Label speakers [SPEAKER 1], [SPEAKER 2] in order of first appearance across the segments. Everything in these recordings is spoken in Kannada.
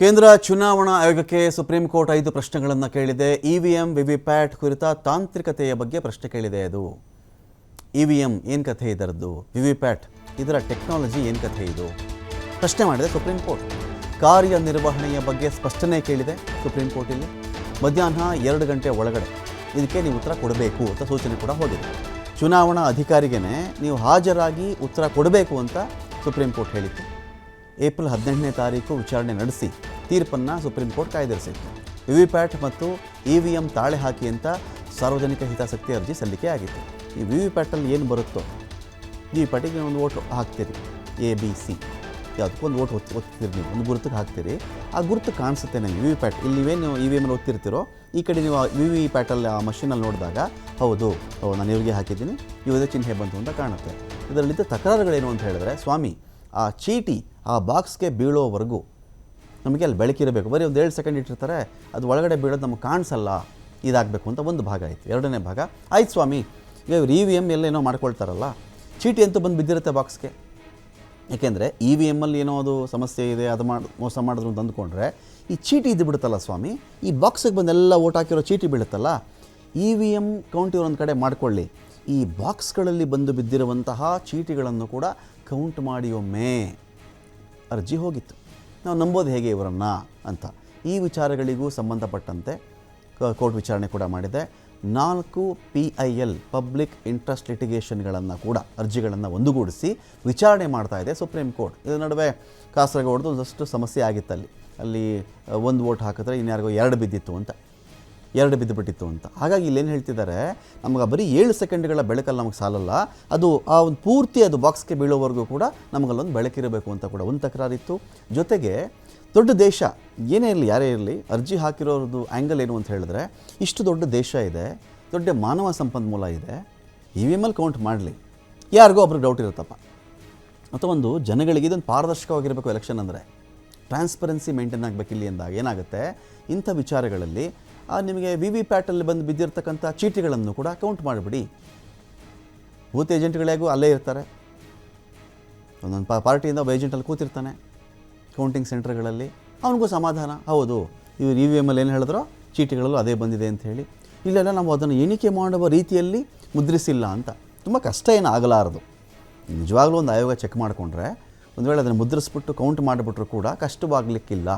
[SPEAKER 1] ಕೇಂದ್ರ ಚುನಾವಣಾ ಆಯೋಗಕ್ಕೆ ಸುಪ್ರೀಂ ಕೋರ್ಟ್ ಐದು ಪ್ರಶ್ನೆಗಳನ್ನು ಕೇಳಿದೆ. ಇವಿಎಂ, ವಿವಿಪ್ಯಾಟ್ ಕುರಿತ ತಾಂತ್ರಿಕತೆಯ ಬಗ್ಗೆ ಪ್ರಶ್ನೆ ಕೇಳಿದೆ ಅದು. ಇವಿಎಂ ಏನು ಕಥೆ ಇದರದ್ದು? ವಿವಿಪ್ಯಾಟ್, ಇದರ ಟೆಕ್ನಾಲಜಿ ಏನು ಕಥೆ ಇದು? ಪ್ರಶ್ನೆ ಮಾಡಿದೆ ಸುಪ್ರೀಂ ಕೋರ್ಟ್. ಕಾರ್ಯನಿರ್ವಹಣೆಯ ಬಗ್ಗೆ ಸ್ಪಷ್ಟನೆ ಕೇಳಿದೆ ಸುಪ್ರೀಂ ಕೋರ್ಟಲ್ಲಿ ಮಧ್ಯಾಹ್ನ ಎರಡು ಗಂಟೆ ಒಳಗಡೆ ಇದಕ್ಕೆ ನೀವು ಉತ್ತರ ಕೊಡಬೇಕು ಅಂತ ಸೂಚನೆ ಕೂಡ ಹೋಗಿದೆ. ಚುನಾವಣಾ ಅಧಿಕಾರಿಗೇ ನೀವು ಹಾಜರಾಗಿ ಉತ್ತರ ಕೊಡಬೇಕು ಅಂತ ಸುಪ್ರೀಂ ಕೋರ್ಟ್ ಹೇಳಿತ್ತು. ಏಪ್ರಿಲ್ ಹದಿನೆಂಟನೇ ತಾರೀಕು ವಿಚಾರಣೆ ನಡೆಸಿ ತೀರ್ಪನ್ನು ಸುಪ್ರೀಂ ಕೋರ್ಟ್ ಕಾಯ್ದಿರಿಸಿತ್ತು. ವಿವಿಪ್ಯಾಟ್ ಮತ್ತು ಇ ವಿ ಎಂ ತಾಳೆ ಹಾಕಿ ಅಂತ ಸಾರ್ವಜನಿಕ ಹಿತಾಸಕ್ತಿ ಅರ್ಜಿ ಸಲ್ಲಿಕೆ ಆಗಿತ್ತು. ಈ ವಿವಿಪ್ಯಾಟಲ್ಲಿ ಏನು ಬರುತ್ತೋ ವಿವಿಪ್ಯಾಟಿಗೆ ಒಂದು ಓಟ್ ಹಾಕ್ತೀರಿ. A, B, C. ಯಾವುದಕ್ಕೊಂದು ಓಟ್ ಒತ್ತಿ ಒತ್ತೀರಿ ನೀವು. ಒಂದು ಗುರುತಿಗೆ ಹಾಕ್ತೀರಿ. ಆ ಗುರುತು ಕಾಣಿಸುತ್ತೆ ನನಗೆ. ವಿ ವಿ ಪ್ಯಾಟ್ ಇಲ್ಲಿ ನೀವೇನು ಇ ವಿ ಎಮಲ್ಲಿ ಓದ್ತಿರ್ತೀರೋ ಈ ಕಡೆ ನೀವು ವಿ ವಿ ಪ್ಯಾಟಲ್ಲಿ ಆ ಮಷೀನಲ್ಲಿ ನೋಡಿದಾಗ, ಹೌದು ನಾನು ಇವರಿಗೆ ಹಾಕಿದ್ದೀನಿ. ಇವುದೇ ಚಿಹ್ನೆ ಬಂತು ಅಂತ ಕಾಣುತ್ತೆ. ಇದರಲ್ಲಿದ್ದ ತಕರಾರುಗಳೇನು ಅಂತ ಹೇಳಿದ್ರೆ, ಸ್ವಾಮಿ, ಆ ಚೀಟಿ ಆ ಬಾಕ್ಸ್ಗೆ ಬೀಳೋವರೆಗೂ ನಮಗೆ ಅಲ್ಲಿ ಬೆಳಕಿರಬೇಕು. ಬರೀ ಒಂದು ಏಳು ಸೆಕೆಂಡ್ ಇಟ್ಟಿರ್ತಾರೆ, ಅದು ಒಳಗಡೆ ಬೀಳೋದು ನಮಗೆ ಕಾಣಿಸಲ್ಲ, ಇದಾಗಬೇಕು ಅಂತ ಒಂದು ಭಾಗ ಆಯಿತು. ಎರಡನೇ ಭಾಗ, ಆಯ್ತು ಸ್ವಾಮಿ, ಈಗ ಇವ್ರು ಇ ವಿ ಎಂ ಎಲ್ಲ ಏನೋ ಮಾಡ್ಕೊಳ್ತಾರಲ್ಲ, ಚೀಟಿ ಅಂತೂ ಬಂದು ಬಿದ್ದಿರುತ್ತೆ ಬಾಕ್ಸ್ಗೆ. ಏಕೆಂದರೆ ಇ ವಿ ಎಮ್ಮಲ್ಲಿ ಏನೋ ಅದು ಸಮಸ್ಯೆ ಇದೆ, ಅದು ಮಾಡಿ, ಮೋಸ ಮಾಡಿದ್ರು ಅಂತ ಅಂದ್ಕೊಂಡ್ರೆ, ಈ ಚೀಟಿ ಇದ್ದು ಬಿಡುತ್ತಲ್ಲ ಸ್ವಾಮಿ, ಈ ಬಾಕ್ಸಿಗೆ ಬಂದೆಲ್ಲ ಓಟ್ ಹಾಕಿರೋ ಚೀಟಿ ಬೀಳುತ್ತಲ್ಲ ಇ ವಿ ಎಂ ಕೌಂಟ್ ಒಂದು ಕಡೆ ಮಾಡಿಕೊಳ್ಳಿ. ಈ ಬಾಕ್ಸ್ಗಳಲ್ಲಿ ಬಂದು ಬಿದ್ದಿರುವಂತಹ ಚೀಟಿಗಳನ್ನು ಕೂಡ ಕೌಂಟ್ ಮಾಡಿ ಒಮ್ಮೆ. ಅರ್ಜಿ ಹೋಗಿತ್ತು. ನಾವು ನಂಬೋದು ಹೇಗೆ ಇವರನ್ನು ಅಂತ. ಈ ವಿಚಾರಗಳಿಗೂ ಸಂಬಂಧಪಟ್ಟಂತೆ ಕೋರ್ಟ್ ವಿಚಾರಣೆ ಕೂಡ ಮಾಡಿದೆ. ನಾಲ್ಕು P I L public interest ಲಿಟಿಗೇಷನ್ಗಳನ್ನು ಕೂಡ, ಅರ್ಜಿಗಳನ್ನು ಒಂದುಗೂಡಿಸಿ ವಿಚಾರಣೆ ಮಾಡ್ತಾ ಇದೆ ಸುಪ್ರೀಂ ಕೋರ್ಟ್. ಇದರ ನಡುವೆ ಕಾಸರಗೋಡ್ದು ಒಂದಷ್ಟು ಸಮಸ್ಯೆ ಆಗಿತ್ತಲ್ಲಿ. ಅಲ್ಲಿ ಒಂದು ವೋಟ್ ಹಾಕಿದ್ರೆ ಇನ್ಯಾರಿಗೋ ಎರಡು ಬಿದ್ದಿತ್ತು ಅಂತ. ಎರಡು ಬಿದ್ದುಬಿಟ್ಟಿತ್ತು ಅಂತ. ಹಾಗಾಗಿ ಇಲ್ಲೇನು ಹೇಳ್ತಿದ್ದಾರೆ, ನಮಗೆ ಬರೀ ಏಳು ಸೆಕೆಂಡ್ಗಳ ಬೆಳಕಲ್ಲಿ ನಮಗೆ ಸಾಲಲ್ಲ, ಅದು ಆ ಒಂದು ಪೂರ್ತಿ ಅದು ಬಾಕ್ಸ್ಗೆ ಬೀಳೋವರೆಗೂ ಕೂಡ ನಮಗಲ್ಲೊಂದು ಬೆಳಕಿರಬೇಕು ಅಂತ ಕೂಡ ಒಂದು ತಕರಾರಿತ್ತು ಜೊತೆಗೆ ದೊಡ್ಡ ದೇಶ, ಏನೇ ಇರಲಿ, ಯಾರೇ ಇರಲಿ, ಅರ್ಜಿ ಹಾಕಿರೋದು ಆ್ಯಂಗಲ್ ಏನು ಅಂತ ಹೇಳಿದ್ರೆ, ಇಷ್ಟು ದೊಡ್ಡ ದೇಶ ಇದೆ, ದೊಡ್ಡ ಮಾನವ ಸಂಪನ್ಮೂಲ ಇದೆ ಇ ವಿ ಎಮಲ್ಲಿ ಕೌಂಟ್ ಮಾಡಲಿ, ಯಾರಿಗೋ ಒಬ್ರಿಗೆ ಡೌಟ್ ಇರುತ್ತಪ್ಪ. ಅಥವಾ ಒಂದು ಜನಗಳಿಗೆ ಇದೊಂದು ಪಾರದರ್ಶಕವಾಗಿರಬೇಕು ಎಲೆಕ್ಷನ್ ಅಂದರೆ. ಟ್ರಾನ್ಸ್ಪರೆನ್ಸಿ ಮೇಂಟೈನ್ ಆಗಬೇಕಿಲ್ಲಿ ಅಂದಾಗ ಏನಾಗುತ್ತೆ, ಇಂಥ ವಿಚಾರಗಳಲ್ಲಿ ನಿಮಗೆ ವಿ ವಿ ಪ್ಯಾಟಲ್ಲಿ ಬಂದು ಬಿದ್ದಿರತಕ್ಕಂಥ ಚೀಟಿಗಳನ್ನು ಕೂಡ ಕೌಂಟ್ ಮಾಡಿಬಿಡಿ. ಬೂತ್ ಏಜೆಂಟ್ಗಳಿಗೂ ಅಲ್ಲೇ ಇರ್ತಾರೆ. ಒಂದೊಂದು ಪಾರ್ಟಿಯಿಂದ ಒಬ್ಬ ಏಜೆಂಟಲ್ಲಿ ಕೂತಿರ್ತಾನೆ ಕೌಂಟಿಂಗ್ ಸೆಂಟರ್ಗಳಲ್ಲಿ ಅವನಿಗೂ ಸಮಾಧಾನ. ಹೌದು, ಇವ್ರು ಇ ವಿ ಎಮ್ಮಲ್ಲಿ ಏನು ಹೇಳಿದ್ರೋ ಚೀಟಿಗಳಲ್ಲೂ ಅದೇ ಬಂದಿದೆ ಅಂತ ಹೇಳಿ. ಇಲ್ಲೆಲ್ಲ ನಾವು ಅದನ್ನು ಎಣಿಕೆ ಮಾಡುವ ರೀತಿಯಲ್ಲಿ ಮುದ್ರಿಸಿಲ್ಲ ಅಂತ. ತುಂಬ ಕಷ್ಟ ಏನು ಆಗಲಾರದು. ನಿಜವಾಗ್ಲೂ ಒಂದು ಆಯೋಗ ಚೆಕ್ ಮಾಡಿಕೊಂಡ್ರೆ ಒಂದು ವೇಳೆ ಅದನ್ನು ಮುದ್ರಿಸ್ಬಿಟ್ಟು ಕೌಂಟ್ ಮಾಡಿಬಿಟ್ರು ಕೂಡ ಕಷ್ಟವಾಗಲಿಕ್ಕಿಲ್ಲ.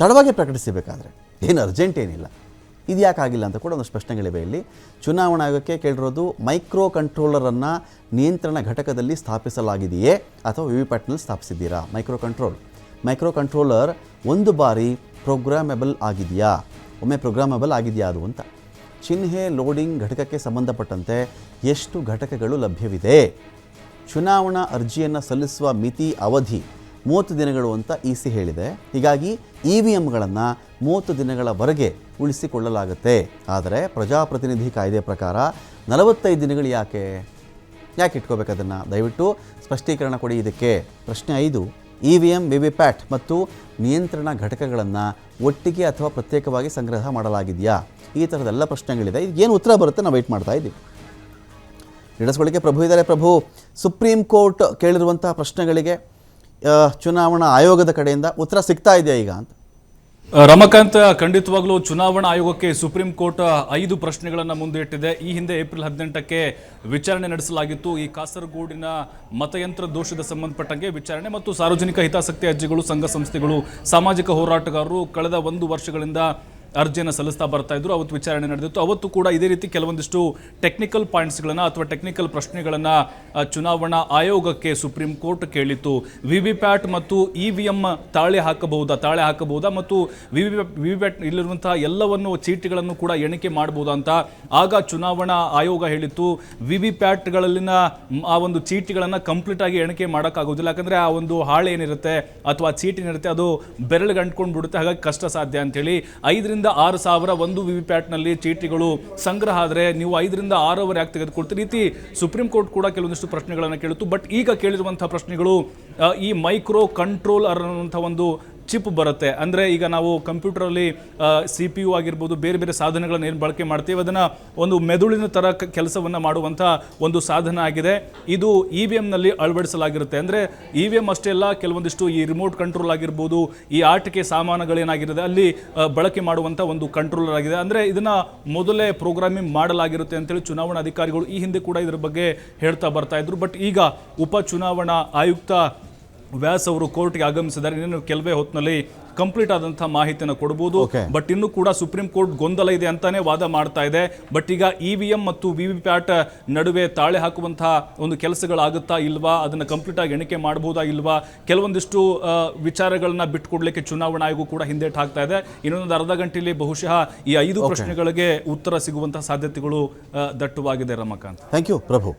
[SPEAKER 1] ತಡವಾಗಿ ಪ್ರಕಟಿಸಬೇಕಾದ್ರೆ. ಏನು ಅರ್ಜೆಂಟ್ ಏನಿಲ್ಲ. ಇದು ಯಾಕೆ ಆಗಿಲ್ಲ ಅಂತ ಕೂಡ ಒಂದು ಪ್ರಶ್ನೆಗಳಿವೆ ಇಲ್ಲಿ. ಚುನಾವಣಾ ಆಯೋಗಕ್ಕೆ ಕೇಳಿರೋದು ಮೈಕ್ರೋ ಕಂಟ್ರೋಲರನ್ನು ನಿಯಂತ್ರಣ ಘಟಕದಲ್ಲಿ ಸ್ಥಾಪಿಸಲಾಗಿದೆಯೇ ಅಥವಾ ವಿ ವಿ ಪ್ಯಾಟ್ನಲ್ಲಿ ಸ್ಥಾಪಿಸಿದ್ದೀರಾ? ಮೈಕ್ರೋ ಕಂಟ್ರೋಲ್ ಮೈಕ್ರೋ ಕಂಟ್ರೋಲರ್ ಒಂದು ಬಾರಿ ಪ್ರೋಗ್ರಾಮೆಬಲ್ ಆಗಿದೆಯಾ? ಒಮ್ಮೆ ಪ್ರೋಗ್ರಾಮೆಬಲ್ ಆಗಿದೆಯಾ ಅದು ಅಂತ. ಚಿಹ್ನೆ ಲೋಡಿಂಗ್ ಘಟಕಕ್ಕೆ ಸಂಬಂಧಪಟ್ಟಂತೆ ಎಷ್ಟು ಘಟಕಗಳು ಲಭ್ಯವಿದೆ? ಚುನಾವಣಾ ಅರ್ಜಿಯನ್ನು ಸಲ್ಲಿಸುವ ಮಿತಿ ಅವಧಿ ಮೂವತ್ತು ದಿನಗಳು ಅಂತ ಇ ಸಿ ಹೇಳಿದೆ. ಹೀಗಾಗಿ ಇ ವಿ ಎಂಗಳನ್ನು ಮೂವತ್ತು ದಿನಗಳವರೆಗೆ ಉಳಿಸಿಕೊಳ್ಳಲಾಗುತ್ತೆ. ಆದರೆ ಪ್ರಜಾಪ್ರತಿನಿಧಿ ಕಾಯ್ದೆ ಪ್ರಕಾರ ನಲವತ್ತೈದು ದಿನಗಳು ಯಾಕೆ? ಯಾಕೆ ಇಟ್ಕೋಬೇಕು ಅದನ್ನು? ದಯವಿಟ್ಟು ಸ್ಪಷ್ಟೀಕರಣ ಕೊಡಿ ಇದಕ್ಕೆ. ಪ್ರಶ್ನೆ ಐದು E V M V V PAT ಮತ್ತು ನಿಯಂತ್ರಣ ಘಟಕಗಳನ್ನು ಒಟ್ಟಿಗೆ ಅಥವಾ ಪ್ರತ್ಯೇಕವಾಗಿ ಸಂಗ್ರಹ ಮಾಡಲಾಗಿದೆಯಾ? ಈ ಥರದೆಲ್ಲ ಪ್ರಶ್ನೆಗಳಿದೆ. ಏನು ಉತ್ತರ ಬರುತ್ತೆ ನಾವು ವೆಯ್ಟ್ ಮಾಡ್ತಾ ಇದ್ದೀವಿ. ನಡೆಸ್ಕೊಳ್ಳಿಕ್ಕೆ ಪ್ರಭು ಇದ್ದಾರೆ ಪ್ರಭು. ಸುಪ್ರೀಂ ಕೋರ್ಟ್ ಕೇಳಿರುವಂತಹ ಪ್ರಶ್ನೆಗಳಿಗೆ ಚುನಾವಣಾ ಆಯೋಗದ ಕಡೆಯಿಂದ ಉತ್ತರ ಸಿಗ್ತಾ ಇದೆಯಾ ಈಗ ಅಂತ?
[SPEAKER 2] ರಮಕಾಂತ್, ಖಂಡಿತವಾಗ್ಲೂ ಚುನಾವಣಾ ಆಯೋಗಕ್ಕೆ ಸುಪ್ರೀಂ ಕೋರ್ಟ್ ಐದು ಪ್ರಶ್ನೆಗಳನ್ನು ಮುಂದೆ ಇಟ್ಟಿದೆ ಈ ಹಿಂದೆ ಏಪ್ರಿಲ್ ಹದಿನೆಂಟಕ್ಕೆ ವಿಚಾರಣೆ ನಡೆಸಲಾಗಿತ್ತು. ಈ ಕಾಸರಗೋಡಿನ ಮತಯಂತ್ರ ದೋಷದ ಸಂಬಂಧಪಟ್ಟಂಗೆ ವಿಚಾರಣೆ ಮತ್ತು ಸಾರ್ವಜನಿಕ ಹಿತಾಸಕ್ತಿ ಅರ್ಜಿಗಳು, ಸಂಘ ಸಂಸ್ಥೆಗಳು, ಸಾಮಾಜಿಕ ಹೋರಾಟಗಾರರು ಕಳೆದ ಒಂದು ವರ್ಷಗಳಿಂದ ಅರ್ಜಿಯನ್ನು ಸಲ್ಲಿಸ್ತಾ ಬರ್ತಾ ಇದ್ರು, ಅವತ್ತು ವಿಚಾರಣೆ ನಡೆದಿತ್ತು. ಅವತ್ತು ಕೂಡ ಇದೇ ರೀತಿ ಕೆಲವೊಂದಿಷ್ಟು ಟೆಕ್ನಿಕಲ್ ಪಾಯಿಂಟ್ಸ್ಗಳನ್ನು ಅಥವಾ ಟೆಕ್ನಿಕಲ್ ಪ್ರಶ್ನೆಗಳನ್ನು ಚುನಾವಣಾ ಆಯೋಗಕ್ಕೆ ಸುಪ್ರೀಂ ಕೋರ್ಟ್ ಕೇಳಿತ್ತು. ವಿ ವಿ ಪ್ಯಾಟ್ ಮತ್ತು ಇ ವಿ ಎಂ ತಾಳೆ ಹಾಕಬಹುದಾ ತಾಳೆ ಹಾಕಬಹುದಾ ಮತ್ತು V V V V PAT ಇಲ್ಲಿರುವಂತಹ ಎಲ್ಲವನ್ನು ಚೀಟಿಗಳನ್ನು ಕೂಡ ಎಣಿಕೆ ಮಾಡಬಹುದಾ ಅಂತ ಆಗ ಚುನಾವಣಾ ಆಯೋಗ ಹೇಳಿತ್ತು. ವಿ ವಿ ಪ್ಯಾಟ್ಗಳಲ್ಲಿನ ಆ ಒಂದು ಚೀಟಿಗಳನ್ನು ಕಂಪ್ಲೀಟ್ ಆಗಿ ಎಣಿಕೆ ಮಾಡೋಕ್ಕಾಗೋದಿಲ್ಲ ಯಾಕಂದರೆ ಆ ಒಂದು ಹಾಳೆ ಏನಿರುತ್ತೆ ಅಥವಾ ಚೀಟಿ ಏನಿರುತ್ತೆ ಅದು ಬೆರಳಿಗೆ ಅಂಟ್ಕೊಂಡು ಬಿಡುತ್ತೆ ಹಾಗಾಗಿ ಕಷ್ಟ ಸಾಧ್ಯ ಅಂತೇಳಿ. ಐದರಿಂದ ಆರು ಸಾವಿರ ಒಂದು ವಿ ಪ್ಯಾಟ್ನಲ್ಲಿ ಚೀಟಿಗಳು ಸಂಗ್ರಹ ಆದರೆ ನೀವು ಐದರಿಂದ ಆರವರೆ ಯಾಕೆ ತೆಗೆದುಕೊಳ್ತೀರಿ ರೀತಿ ಸುಪ್ರೀಂ ಕೋರ್ಟ್ ಕೂಡ ಕೆಲವೊಂದಿಷ್ಟು ಪ್ರಶ್ನೆಗಳನ್ನು ಕೇಳಿತು ಬಟ್ ಈಗ ಕೇಳಿರುವಂಥ ಪ್ರಶ್ನೆಗಳು ಈ ಮೈಕ್ರೋ ಕಂಟ್ರೋಲ್ ಅನ್ನುವಂಥ ಒಂದು ಚಿಪ್ ಬರುತ್ತೆ. ಅಂದರೆ ಈಗ ನಾವು ಕಂಪ್ಯೂಟರಲ್ಲಿ ಸಿ ಪಿ ಯು ಆಗಿರ್ಬೋದು, ಬೇರೆ ಬೇರೆ ಸಾಧನಗಳನ್ನ ಏನು ಬಳಕೆ ಮಾಡ್ತೀವಿ, ಅದನ್ನು ಒಂದು ಮೆದುಳಿನ ಥರ ಕೆಲಸವನ್ನು ಮಾಡುವಂಥ ಒಂದು ಸಾಧನ ಆಗಿದೆ. ಇದು ಇ ವಿ ಎಮ್ನಲ್ಲಿ ಅಳವಡಿಸಲಾಗಿರುತ್ತೆ. ಅಂದರೆ ಇ ವಿ ಎಂ ಅಷ್ಟೇ ಅಲ್ಲ, ಕೆಲವೊಂದಿಷ್ಟು ಈ ರಿಮೋಟ್ ಕಂಟ್ರೋಲ್ ಆಗಿರ್ಬೋದು, ಈ ಆಟಿಕೆ ಸಾಮಾನುಗಳೇನಾಗಿರುತ್ತೆ, ಅಲ್ಲಿ ಬಳಕೆ ಮಾಡುವಂಥ ಒಂದು ಕಂಟ್ರೋಲರ್ ಆಗಿದೆ. ಅಂದರೆ ಇದನ್ನು ಮೊದಲೇ ಪ್ರೋಗ್ರಾಮಿಂಗ್ ಮಾಡಲಾಗಿರುತ್ತೆ ಅಂತೇಳಿ ಚುನಾವಣಾ ಅಧಿಕಾರಿಗಳು ಈ ಹಿಂದೆ ಕೂಡ ಇದರ ಬಗ್ಗೆ ಹೇಳ್ತಾ ಬರ್ತಾ ಇದ್ರು. ಬಟ್ ಈಗ ಉಪ ಚುನಾವಣಾ ಆಯುಕ್ತ ವ್ಯಾಸ್ ಅವರು ಕೋರ್ಟ್ಗೆ ಆಗಮಿಸಿದ್ದಾರೆ ಇನ್ನೇನು ಕೆಲವೇ ಹೊತ್ತಿನಲ್ಲಿ ಕಂಪ್ಲೀಟ್ ಆದಂತಹ ಮಾಹಿತಿಯನ್ನು ಕೊಡಬಹುದು ಬಟ್ ಇನ್ನು ಕೂಡ ಸುಪ್ರೀಂ ಕೋರ್ಟ್ ಗೊಂದಲ ಇದೆ ಅಂತಾನೆ ವಾದ ಮಾಡ್ತಾ ಇದೆ. ಬಟ್ ಈಗ ಇ ವಿ ಎಂ ಮತ್ತು ವಿ ವಿ ಪ್ಯಾಟ್ ನಡುವೆ ತಾಳೆ ಹಾಕುವಂತಹ ಒಂದು ಕೆಲಸಗಳಾಗುತ್ತಾ ಇಲ್ವಾ? ಅದನ್ನ ಕಂಪ್ಲೀಟ್ ಆಗಿ ಎಣಿಕೆ ಮಾಡಬಹುದಾ ಇಲ್ವಾ? ಕೆಲವೊಂದಿಷ್ಟು ವಿಚಾರಗಳನ್ನ ಬಿಟ್ಕೊಡ್ಲಿಕ್ಕೆ ಚುನಾವಣಾ ಆಯೋಗ ಕೂಡ ಹಿಂದೇಟ್ ಹಾಕ್ತಾ ಇದೆ. ಇನ್ನೊಂದು ಅರ್ಧ ಗಂಟೆಯಲ್ಲಿ ಬಹುಶಃ ಈ ಐದು ಪ್ರಶ್ನೆಗಳಿಗೆ ಉತ್ತರ ಸಿಗುವಂತಹ ಸಾಧ್ಯತೆಗಳು ದಟ್ಟವಾಗಿದೆ ರಮಾಕಾಂತ್.
[SPEAKER 1] Thank you Prabhu